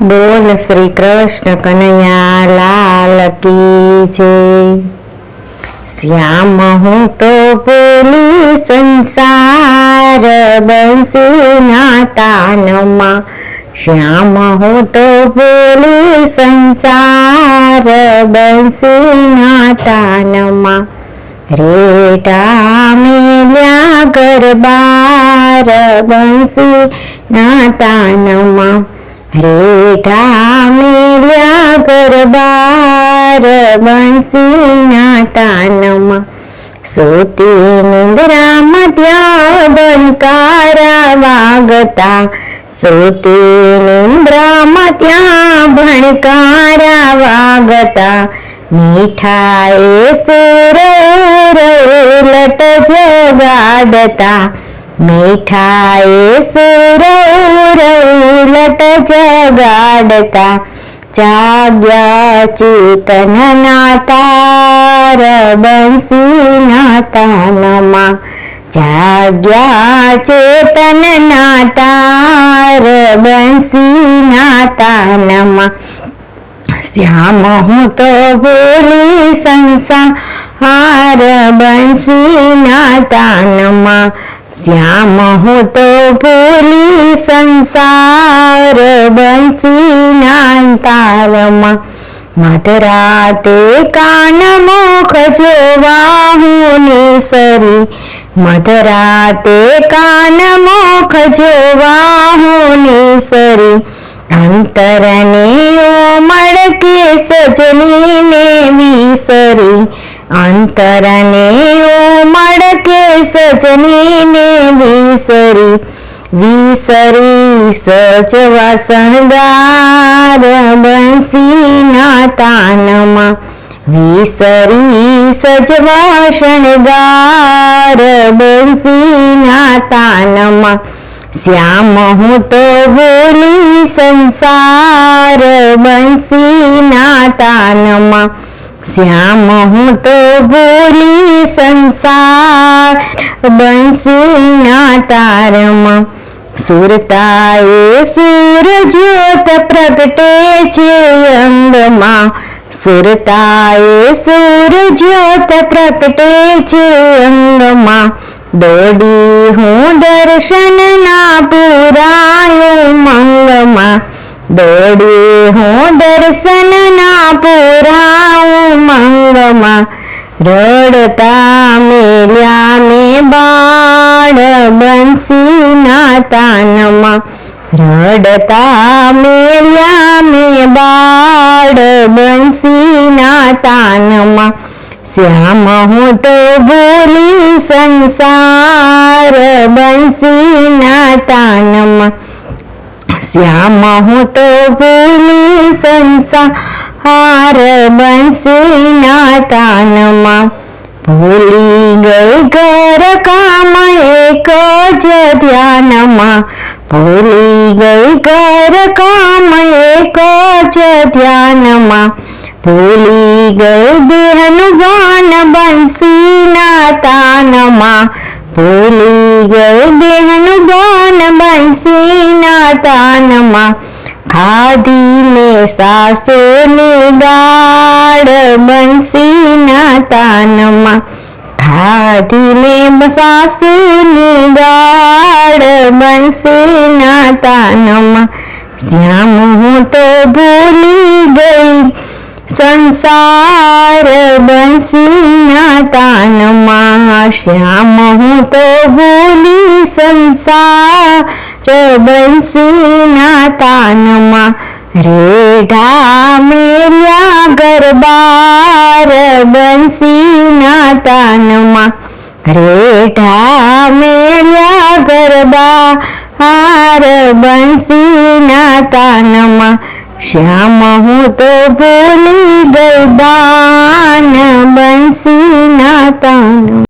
બોલ શ્રી કૃષ્ણ કનૈયા લાલ કી જય. શ્યામ હું તો બોલી સંસાર બંસીના તાનમાં શ્યામ હું તો બોલી સંસાર બંસીના તાનમાં રેટા મેલ્યા ગરબાર બંસી ના તાનમાં રેઠા મેળ્યા કરબાર બંસીના તાનમાં સોતી નિંદ્રામાં ત્યાં બંકારા વાગતા સોતી નિંદ્રામાં ત્યાં ભણકારા વાગતા મીઠાએ સુર લટ જગાડતા મીઠાએ સુર લટ જગાડતા, જાગ્યા ચેતનના તાર બંસીના તાનમાં જાગ્યા ચેતનના તાર બંસી નાતાનમાં શ્યામ હું તો ભૂલી સંસાર બંસીના તાનમાં શ્યામ હું તો ભૂલી સંસાર બંસીના તારમાં મધરાતે કાન મુખ જોવા હું નિસરી મધરાતે કાન મુખ જોવા હું નિસરી. અંતરને ઓમળ કે સજનીને વિસરી. અંતરને ઓમળ કે સજનીને વિસરી વિસરી સજવા વસણદાર બંસીના તાનમાં, વિસરી સજવા વસણદાર બંસીના તાનમાં. શ્યામ હું તો ભૂલી સંસાર બંસીના તાનમાં શ્યામ હું તો ભૂલી સંસાર બંસીના તારમાં. સુરતાએ સૂર જ્યોત પ્રગટે છે અંગમાં સુરતાએ સૂર જ્યોત પ્રગટે છે અંગમાં દોડી હું દર્શનના પુરાયો મંગમાં. દોડી હું દર્શનના પુરાયો મંગમાં. રડતા મેલ્યા મે બાળ બંસીના તાનમાં. રડતા મેલ્યા મે બાળ બંસીના તાનમાં. શ્યામ હું તો ભૂલી સંસાર બંસીના તાનમાં. શ્યામ હું તો ભૂલી સંસાર બંસીના તાનમાં ભૂલી ગઈ ઘર કામ એક જ ધ્યાનમાં. ભૂલી ગઈ ઘર કામ એક જ ધ્યાનમાં. ભૂલી ગઈ દેહનું ગાન બંસીના તાનમાં ભૂલી ગઈ દેહનું બંસી બંસીના તાનમાં ખાધી મેં સાસુની દાળ બંસીના તાનમાં ખાધી મેં સાસુની દાળ બંસીના તાનમાં શ્યામ હું તો ભૂલી ગઈ સંસાર બંસીના તાનમાં. શ્યામ હું તો ભૂલી સંસાર બંસીના તાનમાં રેઢા મેર્યા ગરબાર બંસીના તાનમાં રેઢા મેર્યા ગરબા હાર બંસીના તાનમાં શ્યામ હું તો ભૂલી ગઈ બંસીના તાન